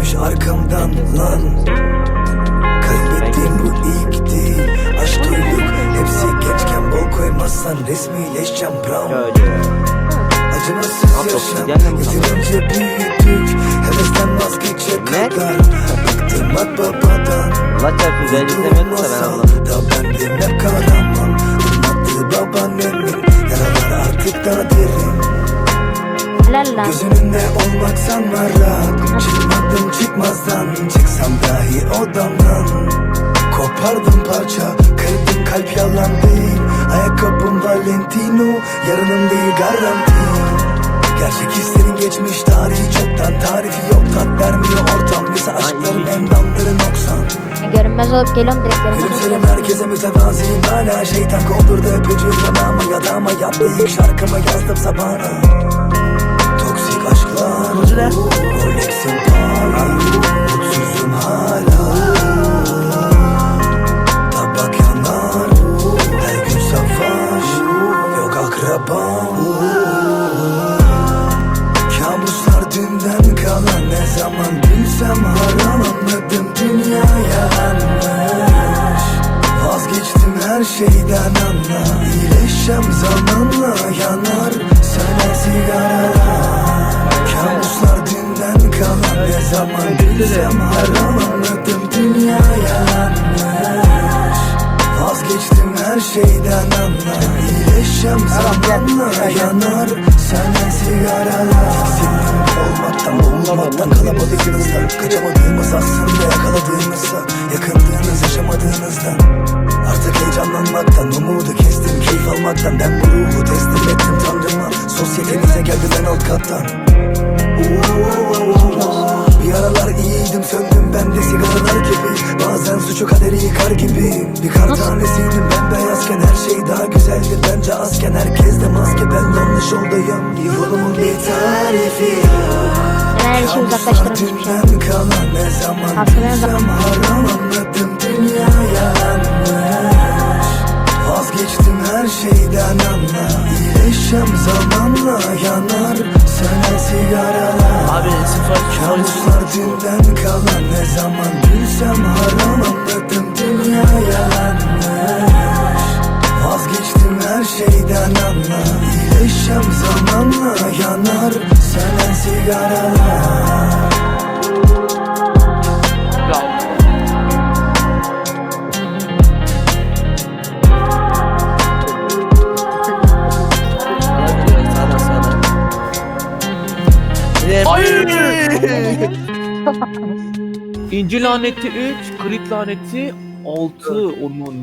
gelmiş arkamdan lan. Kaybettiğim bu ilk değil. Aşk duyduk. Hepsi geçken Bol koymazsan resmileşeceğim brown Acımasız yaşam. yeterince büyüdük. Hevesten vazgeçe kadar. Bıktım akbabadan Allah çarpın güzelliklemiyordum da ben anlamadım. Da ben birine babaannemin Yaralar artık daha derin. Helal lan. Göz önünde olmak sanma rahat Çıkmadım çıkmazdan. Çıksam dahi odamdan. Kopardım parça Kırdım kalp yalan değil. Ayakkabım Valentino Yarınım değil garanti. Gerçek hislerin geçmiş tarihi çoktan. Tarifi yok tat vermiyor ortam. Lise aşkların endamları noksan. Görünmez olup geliyorum direkt görünmez Gülümserim herkese mütevaziyim. Hala Şeytan kovdurdu öpücüğü yanağıma yatağıma Yattı ilk şarkımı yazdım sabahına aşklar Rolex'im pahalı Mutsuzum hala Tabak yanar Her gün savaş Yok akrabam Kabuslar dünden kalan Ne zaman bilsem haram Anladım dünya yanlış Vazgeçtim her şeyden anla. İyileşeceğim zamanla yanar. Söner sigaralar zaman bilsem haram Anladım dünya yanlış Vazgeçtim her şeyden anla İyileşeceğim zamanla. Yanar Sönen sigaralar. Tiksindim olmaktan bulunmaktan kalabalığınızdan Kaçamadığımız aslında yakaladığımızsa Yakındığınız yaşamadığınızdan Artık heyecanlanmaktan umudu kestim Keyif almaktan. Ben bu ruhu teslim ettim tanrıma. Sosyetenize geldim ben alt kattan. bir aralar iyiydim söndüm ben de sigaralar gibi. Bazen suçu kaderi yıkar gibi. Bir kar tanesiydim ben beyazken her şey daha güzeldi. Bence azken herkes de maske ben yanlış yoldayım Yolumun bir tarifi yok. Ben her şeyi uzaklaştırmış bir şey. dünden kalan ne zaman anladım her şeyden anla İyileşeceğim zamanla yanar Söner sigaralar. Abi sıfır Kabuslar dünden kalan ne zaman bilsem haram anladım dünya yanlış Vazgeçtim her şeyden anla İyileşeceğim zamanla yanar sönen sigaralar İnci laneti 3, krit laneti 6. Onun